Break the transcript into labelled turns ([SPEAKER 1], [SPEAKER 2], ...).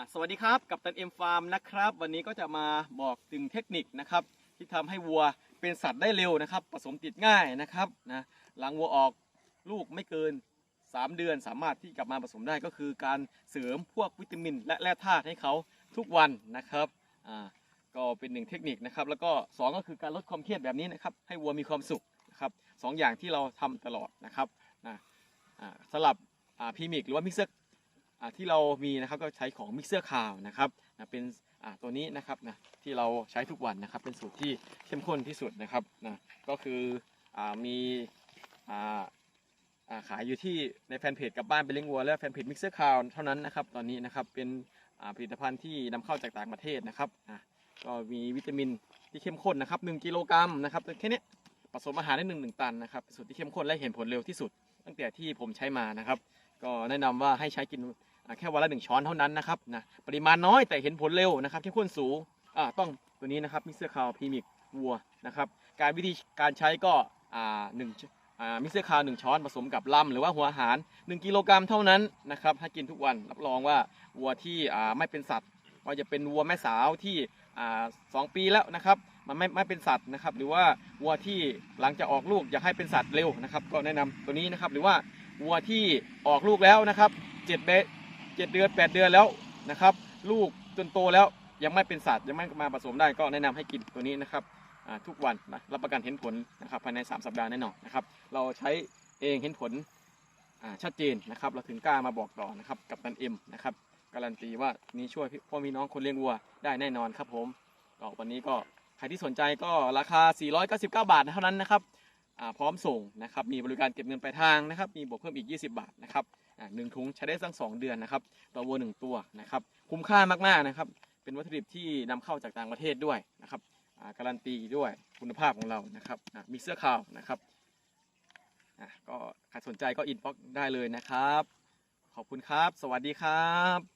[SPEAKER 1] อะสวัสดีครับกับตันเอ็มฟาร์มนะครับ วันนี้ก็จะมาบอกถึงเทคนิคนะครับ ที่ทำให้วัวเป็นสัตว์ได้เร็วนะครับ ผสมติดง่ายนะครับนะหลังวัวออกลูกไม่เกิน 3 เดือนสามารถที่กลับมาผสมได้ก็คือการเสริมพวกวิตามิน และแร่ธาตุให้เขาทุกวันนะครับอ่าก็เป็นหนึ่งเทคนิคนะครับ แล้วก็สองก็คือการลดความเครียดแบบนี้นะครับ ให้วัวมีความสุขนะครับสองอย่างที่เราทำตลอดนะครับนะอ่าสำหรับพีมิกหรือว่ามิกเซอร์ ที่เรามีนะครับก็ใช้ของมิกเซอร์คาวนะครับเป็นตัวนี้นะครับนะที่เราใช้ทุกวันนะครับเป็นสูตรที่เข้มข้นที่สุดนะครับนะก็คืออมีขายอยู่ที่ในแฟนเพจกับบ้านเป็นเลี้ยงวัวและแฟนเพจมิกเซอร์คาวเท่านั้นนะครับตอนนี้นะครับเป็นผลิตภัณฑ์ที่นำเข้าจากต่างประเทศนะครับก็มีวิตามินที่เข้มข้นนะครับ1กิโลกรัมนะครับแค่นี้ผสมอาหารได้หนึ่งหนึ่งตันนะครับสูตรที่เข้มข้นและเห็นผลเร็วที่สุด ตั้งแต่ที่ผมใช้มานะครับ ก็แนะนำว่าให้ใช้กิน แค่วันละหนึ่งช้อนเท่านั้นนะครับนะปริมาณน้อยแต่เห็นผลเร็วนะครับเข้มข้นสูงอ่าต้องตัวนี้นะครับมิสเตอร์คาวพรีมิกวัวนะครับการวิธีการใช้ก็อ่าหนึ่งอ่ามิสเตอร์คาวหนึ่งช้อนผสมกับลำหรือว่าหัวอาหาร 1 กิโลกรัมเท่านั้นนะครับให้กินทุกวันรับรองว่าวัวที่อ่าไม่เป็นสัตว์ว่าจะเป็นวัวแม่สาวที่อ่าสองปีแล้วนะครับมันไม่ไม่เป็นสัตว์นะครับหรือว่าวัวที่หลังจากออกลูกอยากให้เป็นสัตว์เร็วนะครับก็แนะนำตัวนี้นะครับหรือว่าวัวที่ออกลูกแล้วนะครับเจ็ดเบ เจ็ดเดือนแปดเดือนแล้วนะครับ ลูกจนโตแล้วยังไม่เป็นสัตว์ยังไม่มาผสมได้ก็แนะนำให้กินตัวนี้นะครับทุกวันนะรับประกันเห็นผลนะครับภายใน 3 สัปดาห์แน่นอนนะครับ เราใช้เองเห็นผลชัดเจนนะครับ เราถึงกล้ามาบอกต่อนะครับกับตันเอ็มนะครับการันตีว่านี้ช่วยพ่อมีน้องคนเลี้ยงวัวได้แน่นอนครับผมก็วันนี้ก็ใครที่สนใจก็ราคา 499 บาทเท่านั้นนะครับ พร้อมส่งนะครับมีบริการเก็บเงินปลายทางนะครับมีบวกเพิ่มอีก 20 บาทนะครับหนึ่งถุงใช้ได้ตั้งสองเดือนนะครับต่อวัวหนึ่งตัวนะครับคุ้มค่ามากๆนะครับเป็นวัตถุดิบที่นำเข้าจากต่างประเทศด้วยนะครับการันตีด้วยคุณภาพของเรานะครับมีเสื้อขาวนะครับก็ใครสนใจก็อินบ็อกได้เลยนะครับ ขอบคุณครับ สวัสดีครับ